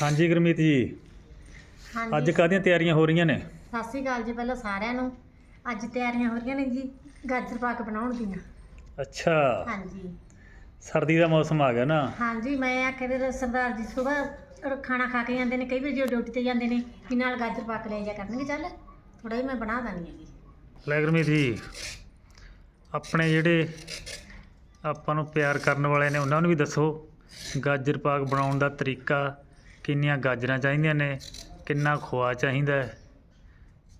ਹਾਂਜੀ ਗੁਰਮੀਤ ਜੀ। ਅੱਜ ਹਾਂਜੀ ਕਾਹਦੀਆਂ ਤਿਆਰੀਆਂ ਹੋ ਰਹੀਆਂ ਨੇ? ਸਤਿ ਸ਼੍ਰੀ ਅਕਾਲ ਜੀ ਪਹਿਲਾਂ ਸਾਰਿਆਂ ਨੂੰ। ਅੱਜ ਤਿਆਰੀਆਂ ਹੋ ਰਹੀਆਂ ਨੇ ਜੀ ਗਾਜਰ ਪਾਕ ਬਣਾਉਣ ਦੀਆਂ। ਅੱਛਾ। ਹਾਂਜੀ। ਸਰਦੀ ਦਾ ਮੌਸਮ ਆ ਗਿਆ ਨਾ। ਹਾਂਜੀ ਮੈਂ ਆਖਿਆ ਵੀ ਸਰਦਾਰ ਜੀ ਸੁਬਾਹ ਖਾਣਾ ਖਾ ਕੇ ਜਾਂਦੇ ਨੇ ਕਈ ਵਾਰ ਜੋ ਡਿਊਟੀ ਤੇ ਜਾਂਦੇ ਨੇ ਵੀ ਨਾਲ ਗਾਜਰ ਪਾਕ ਲੈ ਜਾ ਕਰਨਗੇ ਚੱਲ ਥੋੜਾ ਜਿਹਾ ਮੈਂ ਬਣਾ ਦਾਂਗੀ ਜੀ। ਲੈ ਗੁਰਮੀਤ ਜੀ ਆਪਣੇ ਜਿਹੜੇ ਆਪਾਂ ਨੂੰ ਪਿਆਰ ਕਰਨ ਵਾਲੇ ਨੇ ਉਹਨਾਂ ਨੂੰ ਵੀ ਦੱਸੋ ਗਾਜਰ ਪਾਕ ਬਣਾਉਣ ਦਾ ਤਰੀਕਾ ਕਿੰਨੀਆਂ ਗਾਜਰਾਂ ਚਾਹੀਦੀਆਂ ਨੇ ਕਿੰਨਾ ਖੋਆ ਚਾਹੀਦਾ ਹੈ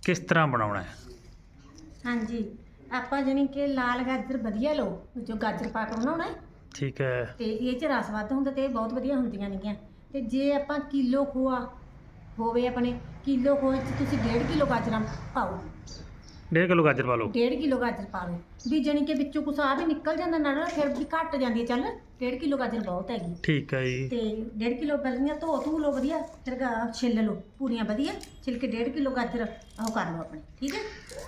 ਕਿਸ ਤਰ੍ਹਾਂ ਬਣਾਉਣਾ ਹੈ? ਹਾਂਜੀ ਆਪਾਂ ਜਾਣੀ ਕਿ ਲਾਲ ਗਾਜਰ ਵਧੀਆ ਲਓ ਜੋ ਗਾਜਰ ਪਾਕ ਬਣਾਉਣਾ ਹੈ। ਠੀਕ ਹੈ। ਤੇ ਇਹ ਚ ਰਸ ਵੱਧ ਹੁੰਦਾ ਤੇ ਇਹ ਬਹੁਤ ਵਧੀਆ ਹੁੰਦੀਆਂ ਨੇਗੀਆਂ। ਤੇ ਜੇ ਆਪਾਂ ਕਿਲੋ ਖੋਆ ਹੋਵੇ ਆਪਣੇ ਕਿਲੋ ਖੋਏ ਚ ਤੁਸੀਂ 1.5 ਕਿਲੋ ਗਾਜਰਾਂ ਪਾਓ। 1.5 ਕਿਲੋ ਗਾਜਰ ਪਾ ਲਓ। 1.5 ਕਿਲੋ ਗਾਜਰ ਪਾ ਲਓ। ਵੀ ਜਾਣੀ ਕਿ ਵਿੱਚੋਂ ਕੁਛ ਆ ਵੀ ਨਿਕਲ ਜਾਂਦਾ ਨਾਲ ਫਿਰ ਵੀ ਘੱਟ ਜਾਂਦੀ ਹੈ ਚੱਲ 1.5 ਕਿਲੋ ਗਾਜਰ ਬਹੁਤ ਹੈਗੀ। ਠੀਕ ਹੈ ਜੀ। ਤੇ 1.5 ਕਿਲੋ ਪਹਿਲੀਆਂ ਧੋ ਧੂ ਲਓ ਵਧੀਆ ਫਿਰ ਗਾ- ਛਿੱਲ ਲਓ ਪੂਰੀਆਂ ਵਧੀਆ। ਛਿੱਲ ਕੇ 1.5 ਕਿਲੋ ਗਾਜਰ ਉਹ ਕਰ ਲਓ ਆਪਣੇ ਠੀਕ ਹੈ?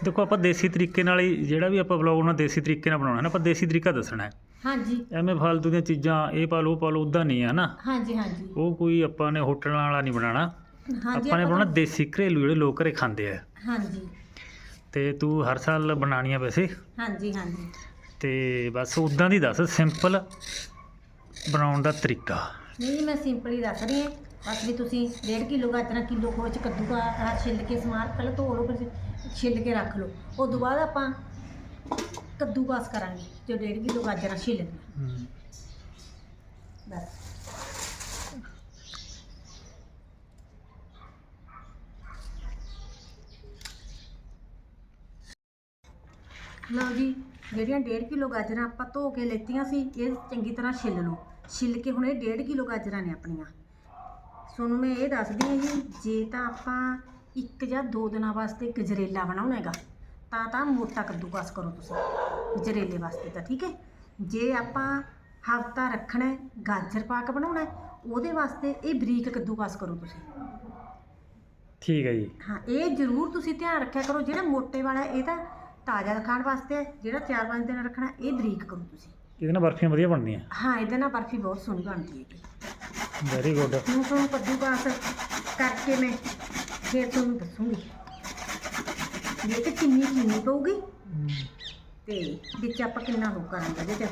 ਦੇਖੋ ਆਪਾਂ ਦੇਸੀ ਤਰੀਕੇ ਨਾਲ ਹੀ ਜਿਹੜਾ ਵੀ ਆਪਾਂ ਬਲੌਗ ਉਹਨਾਂ ਦੇਸੀ ਤਰੀਕੇ ਨਾਲ ਬਣਾਉਣਾ ਹੈ ਨਾ ਆਪਾਂ ਦੇਸੀ ਤਰੀਕਾ ਦੱਸਣਾ ਹੈ। ਹਾਂਜੀ। ਐਵੇਂ ਫਾਲਤੂ ਦੀਆਂ ਚੀਜ਼ਾਂ ਇਹ ਪਾ ਲਓ ਉਹ ਪਾ ਲਓ ਉਦਾਂ ਨਹੀਂ ਹੈ ਨਾ। ਹਾਂਜੀ ਹਾਂਜੀ। ਉਹ ਕੋਈ ਆਪਾਂ ਨੇ ਹੋਟਲਾਂ ਵਾਲਾ ਨਹੀਂ ਬਣਾਉਣਾ। ਹਾਂਜੀ ਆਪਾਂ ਨੇ ਬਣਾਉਣਾ ਤਾਂ- ਦੇਸੀ ਘਰੇਲੂ ਜਿਹੜੇ ਲੋਕ ਘਰੇ ਖਾਂਦੇ ਆ। ਹਾਂਜੀ। ਤੇ ਤੂੰ ਹਰ ਸਾਲ ਬਣਾਉਣੀ ਆ ਵੈਸੇ? ਹਾਂਜੀ ਹਾਂਜੀ। ਤੇ ਬਸ ਉਦਾਂ ਦੀ ਦੱਸ ਸਿੰਪਲ ਬਣਾਉਣ ਦਾ ਤਰੀਕਾ। ਨਹੀਂ ਜੀ, ਮੈਂ ਸਿੰਪਲ ਹੀ ਦੱਸ ਰਹੀ ਹਾਂ। ਬਸ ਵੀ ਤੁਸੀਂ 1.5 ਕਿਲੋ ਗਾਜਰਾਂ ਕਿਲੋ ਖੋਏ ਚ ਕੱਦੂ ਕਾ ਆਹ ਛਿੱਲ ਕੇ ਸਮਾਰ ਪਹਿਲਾਂ ਧੋ ਲਓ ਫਿਰ ਛਿੱਲ ਕੇ ਰੱਖ ਲਓ। ਉਸ ਤੋਂ ਬਾਅਦ ਆਪਾਂ ਕੱਦੂਕਾਸ ਕਰਾਂਗੇ ਜੋ 1.5 ਕਿਲੋ ਗਾਜਰਾਂ ਛਿੱਲ ਲਈਆਂ ਬਸ। ਲਓ ਜੀ ਜਿਹੜੀਆਂ 1.5 ਕਿਲੋ ਗਾਜਰਾਂ ਆਪਾਂ ਧੋ ਕੇ ਲੈਤੀਆਂ ਸੀ ਇਹ ਚੰਗੀ ਤਰ੍ਹਾਂ ਛਿੱਲ ਲਓ। ਛਿੱਲ ਕੇ ਹੁਣ ਇਹ 1.5 ਕਿਲੋ ਗਾਜਰਾਂ ਨੇ ਆਪਣੀਆਂ। ਤੁਹਾਨੂੰ ਮੈਂ ਇਹ ਦੱਸਦੀ ਹਾਂ ਜੀ ਜੇ ਤਾਂ ਆਪਾਂ ਇੱਕ ਜਾਂ ਦੋ ਦਿਨਾਂ ਵਾਸਤੇ ਗਜਰੇਲਾ ਬਣਾਉਣਾ ਹੈਗਾ ਤਾਂ ਤਾਂ ਮੋਟਾ ਕੱਦੂਕਸ ਕਰੋ ਤੁਸੀਂ ਗਜਰੇਲੇ ਵਾਸਤੇ ਤਾਂ ਠੀਕ ਹੈ? ਜੇ ਆਪਾਂ ਹਫਤਾ ਰੱਖਣਾ ਗਾਜਰ ਪਾਕ ਬਣਾਉਣਾ ਉਹਦੇ ਵਾਸਤੇ ਇਹ ਬਰੀਕ ਕੱਦੂਕਸ ਕਰੋ ਤੁਸੀਂ। ਠੀਕ ਹੈ ਜੀ। ਹਾਂ ਇਹ ਜ਼ਰੂਰ ਤੁਸੀਂ ਧਿਆਨ ਰੱਖਿਆ ਕਰੋ ਜਿਹੜਾ ਮੋਟੇ ਵਾਲਾ ਇਹ ਤਾਂ ਤਾਜ਼ਾ ਖਾਣ ਵਾਸਤੇ ਜਿਹੜਾ 4-5 ਦਿਨ ਰੱਖਣਾ ਇਹ ਬਰੀਕ ਕਰੋ ਤੁਸੀਂ। ਇਹਦੇ ਨਾਲ ਬਰਫੀਆਂ ਵਧੀਆ ਬਣਦੀਆਂ ਹਾਂ ਇਹਦੇ ਨਾਲ ਬਰਫੀ ਬਹੁਤ ਸੋਹਣੀ ਬਣਦੀ ਹੈ ਵੈਰੀ ਗੁੱਡ ਹੁਣ ਤੁਹਾਨੂੰ ਕੱਦੂਕਾਸ ਕਰਕੇ ਮੈਂ ਫਿਰ ਤੁਹਾਨੂੰ ਦੱਸੂਗੀ। ਵੀ ਇਹ ਤੇ ਕਿੰਨੀ ਚੀਨੀ ਪਊਗੀ। ਤੇ ਵਿੱਚ ਆਪਾਂ ਕਿੰਨਾ ਹੋ ਕਰਾਂਗੇ ਇਹਦੇ ਚ।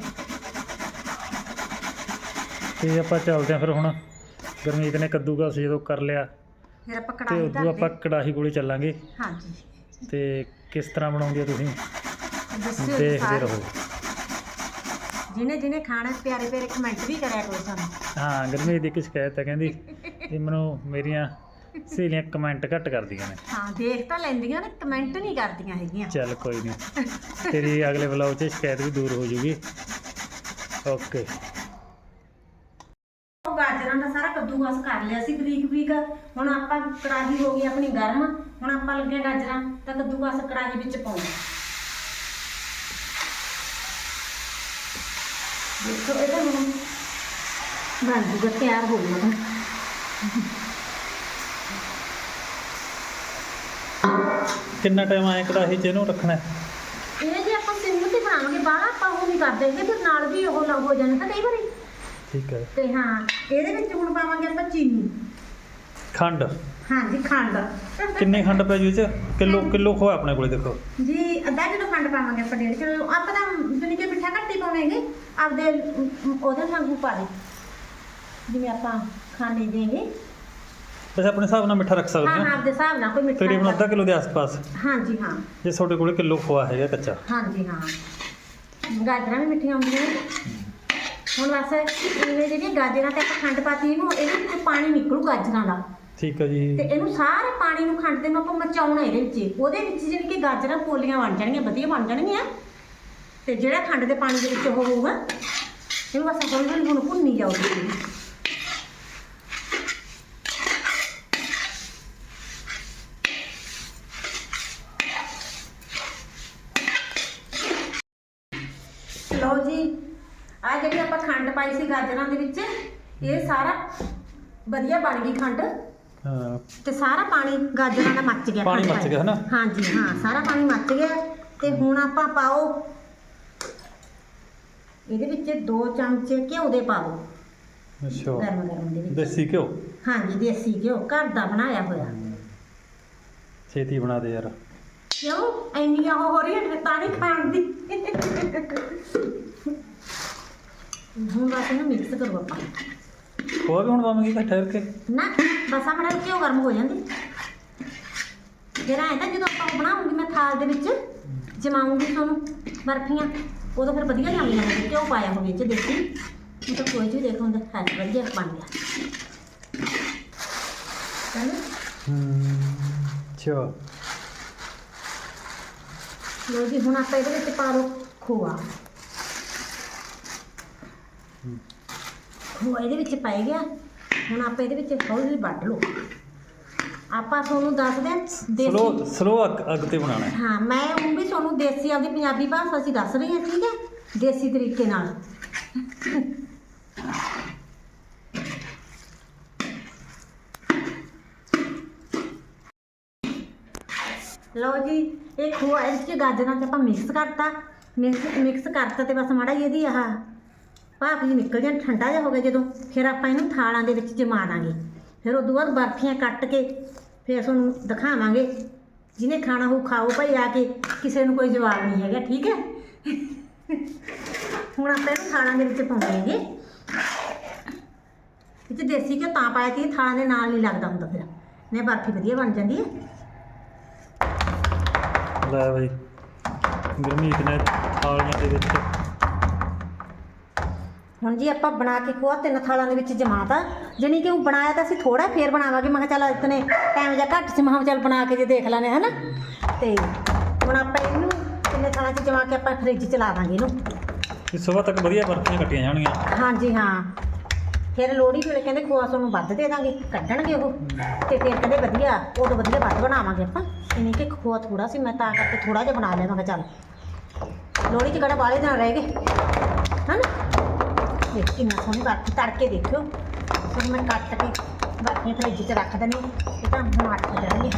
ਤੇ ਆਪਾਂ ਚੱਲਦੇ ਆ ਫਿਰ ਹੁਣ। ਗਰਮੀਤ ਨੇ ਕੱਦੂਕਸ ਜਦੋਂ ਕਰ ਲਿਆ ਫਿਰ ਆਪਾਂ ਤੇ ਕੜਾਹੀ ਉਦੋਂ ਆਪਾਂ ਧਰਦੇ ਕੜਾਹੀ ਕੋਲੇ ਚੱਲਾਂਗੇ। ਹਾਂਜੀ। ਤੇ ਕਿਸ ਤਰ੍ਹਾਂ ਬਣਾਉਂਦੀ ਆ ਤੁਸੀਂ? ਦੱਸਿਓ ਜੀ ਦੇਖਦੇ ਸਾਰੇ। ਰਹੋ। ਜਿਹਨੇ ਜਿਹਨੇ ਖਾਣਾ ਪਿਆਰੇ ਪਿਆਰੇ ਕਮੈਂਟ ਵੀ ਕਰਿਆ ਕਰੋ ਸਾਨੂੰ। ਹਾਂ ਗਰਮੀਤ ਦੀ ਇੱਕ ਸ਼ਿਕਾਇਤ ਹੈ ਕਹਿੰਦੀ ਇਹ ਮੈਨੂੰ ਮੇਰੀਆਂ ਸਹੇਲੀਆਂ ਕਮੈਂਟ ਘੱਟ ਕਰਦੀਆਂ ਨੇ। ਹਾਂ ਦੇਖ ਤਾਂ ਲੈਂਦੀਆਂ ਨੇ ਕਮੈਂਟ ਨਹੀਂ ਕਰਦੀਆਂ ਹੈਗੀਆਂ। ਚੱਲ ਕੋਈ ਨਹੀਂ। ਤੇਰੀ ਅਗਲੇ ਵਲੌਗ 'ਚ ਸ਼ਿਕਾਇਤ ਵੀ ਦੂਰ ਹੋ ਜੂਗੀ। ਓਕੇ। ਉਹ ਗਾਜਰਾਂ ਦਾ ਸਾਰਾ ਕੱਦੂਕਸ ਕਰ ਲਿਆ ਸੀ ਬਰੀਕ ਬਰੀਕ ਹੁਣ ਆਪਾਂ ਕੜਾਹੀ ਹੋ ਗਈ ਆਪਣੀ ਗਰਮ। ਹੁਣ ਆਪਾਂ ਲੱਗੇ ਗਾਜਰਾਂ ਤਾਂ ਕੱਦੂਕਸ ਕੜਾਹੀ ਵਿੱਚ ਪਾਉਣਾ। ਦੇਖੋ ਇਹਦਾ ਹੁਣ ਬਣ ਜੂਗਾ ਤਿਆਰ ਹੋ ਗਿਆ ਕਿੰਨਾ ਟਾਈਮ ਆਏ ਕੜਾਹੀ 'ਚ ਇਹਨੂੰ ਰੱਖਣਾ? ਹੈ? ਇਹ ਜੇ ਆਪਾਂ ਸਿੰਮ ਤੇ ਬਣਾਵਾਂਗੇ ਬਾਹਰ ਆਪਾਂ ਉਹ ਨਹੀਂ ਕਰਦੇ ਹੈਗੇ ਫਿਰ ਨਾਲ ਵੀ ਉਹ ਲੱਗ ਹੋ ਜਾਣਾ ਤਾਂ ਕਈ ਵਾਰੀ। ਠੀਕ ਹੈ। ਤੇ ਹਾਂ ਇਹਦੇ ਵਿੱਚ ਹੁਣ ਪਾਵਾਂਗੇ ਆਪਾਂ ਚੀਨੀ। ਖੰਡ? ਹਾਂਜੀ ਖੰਡ। ਕਿੰਨੇ ਖੰਡ ਪੈ ਜੂ ਇਹ 'ਚ? ਕਿਲੋ ਕਿਲੋ ਖੋਆ ਆਪਣੇ ਕੋਲੇ ਦੇਖੋ। ਜੀ ਅੱਧਾ ਕਿਲੋ ਖੰਡ ਪਾਵਾਂਗੇ ਆਪਾਂ ਡੇਢ ਕਿਲੋ। ਆਪਾਂ ਤਾਂ ਜਾਣੀ ਕਿ ਮਿੱਠਾ ਘੱਟ ਹੀ ਪਾਵਾਂਗੇ। ਆਪਦੇ ਉਹਦੇ ਵਾਂਗੂ ਪਾ ਦੇ। ਜਿਵੇਂ ਆਪਾਂ ਖਾਣੇ ਦੇਂਗੇ। ਵੈਸੇ ਆਪਣੇ ਹਿਸਾਬ ਨਾਲ ਮਿੱਠਾ ਰੱਖ ਸਕਦੇ ਹਾਂ ਹਾਂ। ਆਪਦੇ ਹਿਸਾਬ ਨਾਲ ਕੋਈ ਮਿੱਠਾ ਤਕਰੀਬਨ ਅੱਧਾ ਕਿਲੋ ਦੇ ਆਸ-ਪਾਸ। ਹਾਂਜੀ ਹਾਂ। ਜੇ ਤੁਹਾਡੇ ਕੋਲੇ ਕਿਲੋ ਖੋਆ ਹੈਗਾ ਕੱਚਾ। ਹਾਂਜੀ ਹਾਂ। ਗਾਜਰਾਂ ਵੀ ਮਿੱਠੀਆਂ ਹੁੰਦੀਆਂ ਨੇ। ਹੁਣ ਬਸ ਇਹਨੇ ਜਿਹੜੀਆਂ ਗਾਜਰਾਂ ਤੇ ਆਪਾਂ ਖੰਡ ਪਾਤੀ ਇਹਨੂੰ ਇਹਦੇ ਵਿੱਚ ਪਾਣੀ ਨਿਕਲੂ ਗਾਜਰਾਂ ਦਾ। ਠੀਕ ਹੈ ਜੀ। ਤੇ ਇਹਨੂੰ ਸਾਰੇ ਪਾਣੀ ਨੂੰ ਖੰਡ ਦੇ ਨੂੰ ਆਪਾਂ ਮਚਾਉਣਾ ਇਹਦੇ ਵਿੱਚ। ਉਹਦੇ ਵਿੱਚ ਜਿਹੜੀ ਕਿ ਗਾਜਰਾਂ, ਪੋਲੀਆਂ ਬਣ ਜਾਣਗੀਆਂ, ਵਧੀਆ ਬਣ ਜਾਣਗੀਆਂ। ਤੇ ਜਿਹੜਾ ਖੰਡ ਦੇ ਪਾਣੀ ਦੇ ਵਿੱਚ ਉਹ ਹੋਊਗਾ, ਇਹਨੂੰ ਬਸ ਹੌਲੀ ਹੌਲੀ ਹੁਣ ਭੁੰਨੀ ਜਾਊਗੀ। ਲਓ ਜੀ ਆ ਜਿਹੜੀ ਆਪਾਂ ਖੰਡ ਪਾਈ ਸੀ ਗਾਜਰਾਂ ਦੇ ਵਿੱਚ, ਇਹ ਸਾਰਾ ਵਧੀਆ ਬਣ ਗਈ ਖੰਡ। ਹਾਂ। ਤੇ ਸਾਰਾ ਪਾਣੀ ਗਾਜਰਾਂ ਦਾ ਮੱਚ ਗਿਆ ਪਾਣੀ ਮੱਚ। ਗਿਆ, ਹਨਾ? ਹਾਂਜੀ ਹਾਂ ਸਾਰਾ ਪਾਣੀ ਮੱਚ ਗਿਆ ਤੇ ਹੁਣ ਆਪਾਂ ਪਾਓ। ਇਹਦੇ ਵਿੱਚ 2 ਚਮਚੇ ਘਿਓ ਦੇ ਪਾ ਦਿਓ ਅੱਛਾ। ਗਰਮ ਗਰਮ ਦੇ ਵਿੱਚ। ਦੇਸੀ ਘਿਓ? ਹਾਂਜੀ ਦੇਸੀ ਘਿਓ ਘਰ ਦਾ ਬਣਾਇਆ ਹੋਇਆ। ਛੇਤੀ ਬਣਾ ਦੇ ਯਾਰ। ਕਿਉਂ? ਇੰਨੀਆਂ ਉਹ ਹੋ ਰਹੀਆਂ ਨੇ ਤਾਂ ਨਹੀਂ ਖਾਣ ਦੀ। ਹੁਣ ਬਸ ਇਹਨੂੰ ਮਿਕਸ ਕਰੋ ਆਪਾਂ। ਖੋਆ ਵੀ ਹੁਣ ਪਾਵਾਂਗੇ ਕਿ ਠਹਿਰ ਕੇ ਨਾ ਬਸ ਆਪਣਾ ਘਿਓ ਗਰਮ ਹੋ ਜਾਂਦੀ। ਫਿਰ ਐਂ ਤਾਂ ਜਦੋਂ ਆਪਾਂ ਉਹ ਬਣਾਉਂਗੀ ਮੈਂ ਥਾਲ ਦੇ ਵਿੱਚ ਜਮਾਉਂਗੀ ਤੁਹਾਨੂੰ ਬਰਫੀਆਂ ਉਦੋਂ ਫਿਰ ਵਧੀਆ ਜਾਂਦੀਆਂ ਨੇ ਘਿਓ ਪਾਇਆ ਹੋਵੇ ਚ ਦੇਸੀ। ਉਹ ਤਾਂ ਕੋਈ ਵੀ ਦੇਖੋ ਹੁੰਦਾ ਹੈ ਵਧੀਆ ਬਣ ਗਿਆ। ਚਲੋ। ਅੱਛਾ। ਲੋ ਜੀ ਹੁਣ ਆਪਾਂ ਇਹਦੇ ਵਿੱਚ ਪਾ ਲਓ ਖੋਆ। ਖੋਆ ਇਹਦੇ ਵਿੱਚ ਪਾਈ ਗਿਆ। ਹੁਣ ਆਪਾਂ ਇਹਦੇ ਵਿੱਚ ਹੌਲੀ ਹੌਲੀ ਵੱਢ ਲਓ। ਆਪਾਂ ਤੁਹਾਨੂੰ ਦੱਸਦੇ ਹਾਂ ਸਲੋ ਦੇਸੀ ਸਲੋ ਅੱਗ ਅੱਗ ਤੇ ਬਣਾਉਣਾ ਹੈ। ਹਾਂ ਮੈਂ ਉਹ ਵੀ ਤੁਹਾਨੂੰ ਦੇਸੀ ਆਪਦੀ ਪੰਜਾਬੀ ਭਾਸ਼ਾ 'ਚ ਦੱਸ ਰਹੀ ਹਾਂ ਠੀਕ ਹੈ? ਦੇਸੀ ਤਰੀਕੇ ਨਾਲ। ਲਓ ਜੀ ਇਹ ਖੋਆ ਇਸ ਚ ਗਾਜਰਾਂ ਚ ਆਪਾਂ ਮਿਕਸ ਕਰਤਾ। ਮਿਕਸ ਮਿਕਸ ਕਰਤਾ ਤੇ ਬਸ ਮਾੜਾ ਜਿਹਾ ਇਹਦੀ ਆਹ ਭਾਪ ਜੀ ਨਿਕਲ ਜਾਣ, ਠੰਡਾ ਜਿਹਾ ਹੋ ਗਿਆ ਜਦੋਂ, ਫਿਰ ਆਪਾਂ ਇਹਨੂੰ ਥਾਲਾਂ ਦੇ ਵਿੱਚ ਜਮਾ ਦਾਂਗੇ। ਫਿਰ ਉਦੋਂ ਬਾਅਦ ਬਰਫੀਆਂ ਕੱਟ ਕੇ ਫਿਰ ਤੁਹਾਨੂੰ ਦਿਖਾਵਾਂਗੇ। ਜਿਹਨੇ ਖਾਣਾ ਉਹ ਖਾਓ ਭਾਈ ਆ ਕੇ, ਕਿਸੇ ਨੂੰ ਕੋਈ ਜਵਾਬ ਨਹੀਂ ਹੈਗਾ, ਠੀਕ ਹੈ? ਹੁਣ ਆਪਾਂ ਇਹਨੂੰ ਥਾਲਾਂ ਦੇ ਵਿੱਚ ਪਾਵਾਂਗੇ ਇਹ 'ਚ ਦੇਸੀ ਘਿਓ ਤਾਂ ਪਾਇਆ ਕਿ ਥਾਲਾਂ ਦੇ ਨਾਲ ਨਹੀਂ ਲੱਗਦਾ ਹੁੰਦਾ ਫਿਰ। ਨੇ ਬਰਫੀ ਵਧੀਆ ਬਣ ਜਾਂਦੀ ਹੈ। ਲੈ ਬਈ ਗੁਰਮੀਤ ਨੇ ਥਾਲੀਆਂ ਦੇ ਵਿੱਚ ਹੁਣ ਜੀ ਆਪਾਂ ਬਣਾ ਕੇ ਖੋਆ ਤਿੰਨ ਥਾਲਾਂ ਦੇ ਵਿੱਚ ਜਮਾਤਾ ਜਾਣੀ ਕਿ ਉਹ ਬਣਾਇਆ ਤਾਂ ਅਸੀਂ ਥੋੜਾ ਫੇਰ ਬਣਾਵਾਂਗੇ। ਮੈਂ ਕਿਹਾ ਚੱਲ ਇਤਨੇ ਟਾਈਮ ਜਾਂ ਘੱਟ ਸੀ ਮੈਂ ਚੱਲ ਬਣਾ ਕੇ ਜੇ ਦੇਖ ਲੈਣੇ ਹਨਾ? ਤੇ ਹੁਣ ਆਪਾਂ ਇਹਨੂੰ ਤਿੰਨੇ ਥਾਲਾਂ 'ਚ ਜਮਾ ਕੇ ਆਪਾਂ ਫ੍ਰਿਜ 'ਚ ਲਾ ਦਾਂਗੇ ਇਹਨੂੰ। ਇਸ ਸਵੇਰ ਤੱਕ ਵਧੀਆ ਬਰਫੀਆਂ ਕੱਟੀਆਂ ਜਾਣਗੀਆਂ। ਹਾਂਜੀ ਹਾਂ। ਫਿਰ ਲੋਹੜੀ ਵੇਲੇ ਕਹਿੰਦੇ ਖੋਆ ਤੁਹਾਨੂੰ ਵੱਧ ਦੇ ਦਾਂਗੇ ਕੱਢਣਗੇ ਉਹ। ਤੇ ਫਿਰ ਕਹਿੰਦੇ ਵਧੀਆ ਉਦੋਂ ਵਧੀਆ ਵੱਧ ਬਣਾਵਾਂਗੇ ਆਪਾਂ। ਇਨੀ ਕਿ ਖੋਆ ਥੋੜਾ ਸੀ ਮੈਂ ਤਾਂ ਕਰਕੇ ਥੋੜਾ ਜਿਹਾ ਬਣਾ ਲਿਆ ਮੈਂ ਕਿਹਾ ਚੱਲ। ਲੋਹੜੀ 'ਚ ਕਿਹੜਾ ਬਾਲੇ ਦਿਨ ਰਹਿ ਗਏ ਹਨਾ? ਦੇਖ ਕਿੰਨਾ ਸੋਹਣੀ ਤੜ ਕੇ ਦੇਖਿਓ। ਫਿਰ ਮੈਂ ਕੱਟ ਕੇ ਬਾਕੀਆਂ ਫਰਿੱਜ 'ਚ ਰੱਖ ਦਿੰਦੀ ਇਹ ਤਾਂ ਹੁਣ ਅੱਠ ਜਾਣਗੇ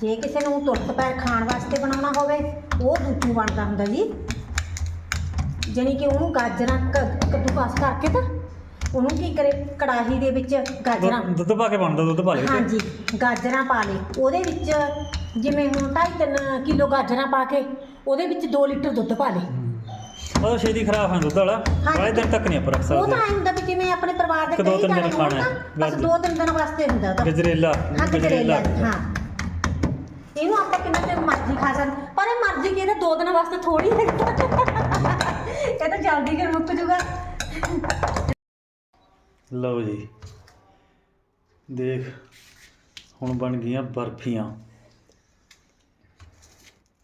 ਜੇ ਕਿਸੇ ਨੂੰ ਤੁਰਤ ਪੈਰ ਖਾਣ ਵਾਸਤੇ ਬਣਾਉਣਾ ਹੋਵੇ, ਉਹ ਦੂਜੂ ਬਣਦਾ ਹੁੰਦਾ ਜੀ। ਜਾਣੀ ਕਿ ਉਹਨੂੰ ਗਾਜਰਾਂ ਕ- ਕੱਦੂਕਸ ਕਰਕੇ ਤਾਂ ਉਹਨੂੰ ਕੀ ਕਰੇ? ਕੜਾਹੀ ਦੇ ਵਿੱਚ ਗਾਜਰਾਂ। ਦੁੱਧ- ਦੁੱਧ ਪਾ ਕੇ ਬਣਦਾ ਦੁੱਧ ਪਾ ਲੈ ਹਾਂਜੀ ਗਾਜਰਾਂ ਪਾ ਲਈ ਉਹਦੇ ਵਿੱਚ ਜਿਵੇਂ ਹੁਣ 2.5 ਕਿਲੋ ਗਾਜਰਾਂ ਪਾ ਕੇ ਉਹਦੇ ਵਿੱਚ 2 ਲੀਟਰ ਦੁੱਧ ਪਾ ਲਈ ਉਹ ਛੇਤੀ ਖਰਾਬ ਹੈ ਦੁੱਧ ਵਾਲਾ। ਬੜੇ ਦਿਨ ਤੱਕ ਨਹੀਂ ਆਪਾਂ ਰੱਖ ਉਹ ਤਾਂ ਸਕਦੇ ਐਂ ਹੁੰਦਾ ਵੀ ਜਿਵੇਂ ਆਪਣੇ ਪਰਿਵਾਰ ਦੇ ਇੱਕ ਦੋ ਕਈ ਤਿੰਨ ਦਿਨ ਜਾਣੇ ਹੋਣ ਖਾਣਾ ਹੈ, ਨਾ, ਬਸ ਬਸ। ਦੋ ਤਿੰਨ ਦਿਨ ਵਾਸਤੇ ਹੁੰਦਾ ਉਹ ਤਾਂ। ਗਜਰੇਲਾ। ਹਾਂ ਗਜਰੇਲਾ ਹਾਂ। ਇਹਨੂੰ ਆਪਾਂ ਕਿੰਨਾ ਚਿਰ ਮਰਜ਼ੀ ਖਾ ਸਕਦੇ ਪਰ ਇਹ ਮਰਜ਼ੀ ਕੀ ਇਹਦੇ ਦੋ ਦਿਨਾਂ ਵਾਸਤੇ ਥੋੜੀ ਹੈ। ਇਹ ਤਾਂ ਜਲਦੀ ਕਰ ਮੁੱਕ ਜੂਗਾ। ਲਓ ਜੀ। ਦੇਖ ਹੁਣ ਬਣ ਗਈਆਂ ਬਰਫੀਆਂ।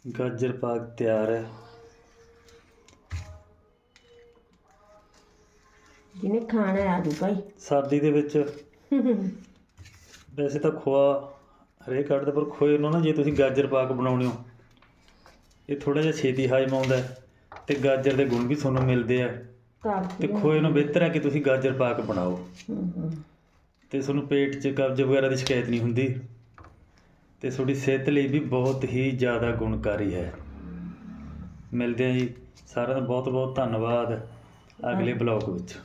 ਗਾਜਰ ਪਾਕ ਤਿਆਰ ਹੈ। ਜਿਹਨੇ ਖਾਣਾ ਆ ਜੂ ਭਾਈ। ਸਰਦੀ ਦੇ ਵਿੱਚ ਵੈਸੇ ਤਾਂ ਖੋਆ ਹਰੇਕ ਕੱਢਦਾ ਪਰ ਖੋਏ ਨੂੰ ਨਾ ਜੇ ਤੁਸੀਂ ਗਾਜਰ ਪਾਕ ਬਣਾਉਣੇ ਹੋ। ਇਹ ਥੋੜਾ ਜਿਹਾ ਛੇਤੀ ਹਾਜ਼ਮ ਆਉਂਦਾ ਤੇ ਗਾਜਰ ਦੇ ਗੁਣ ਵੀ ਤੁਹਾਨੂੰ ਮਿਲਦੇ ਆ। ਤੇ ਖੋਏ ਨੂੰ ਬਿਹਤਰ ਹੈ ਕਿ ਤੁਸੀਂ ਗਾਜਰ ਪਾਕ ਬਣਾਓ। ਤੇ ਤੁਹਾਨੂੰ ਪੇਟ 'ਚ ਕਬਜ਼ ਵਗੈਰਾ ਦੀ ਸ਼ਿਕਾਇਤ ਨਹੀਂ ਹੁੰਦੀ। ਤੇ ਤੁਹਾਡੀ ਸਿਹਤ ਲਈ ਵੀ ਬਹੁਤ ਹੀ ਜ਼ਿਆਦਾ ਗੁਣਕਾਰੀ ਹੈ। ਮਿਲਦੇ ਹਾਂ ਜੀ। ਸਾਰਿਆਂ ਦਾ ਬਹੁਤ ਬਹੁਤ ਧੰਨਵਾਦ। ਅਗਲੇ ਬਲੌਗ ਵਿੱਚ।